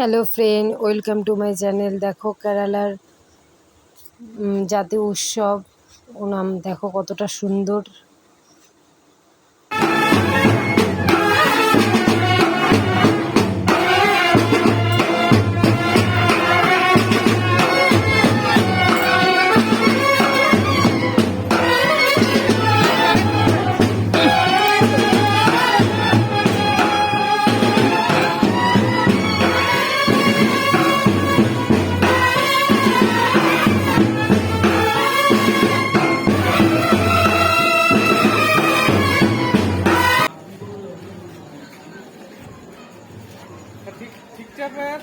Hello friend welcome to my channel দেখো কেরালার জাতীয় উৎসব। ওনাম দেখো কতটা সুন্দর। ঠিক ঠিকঠাক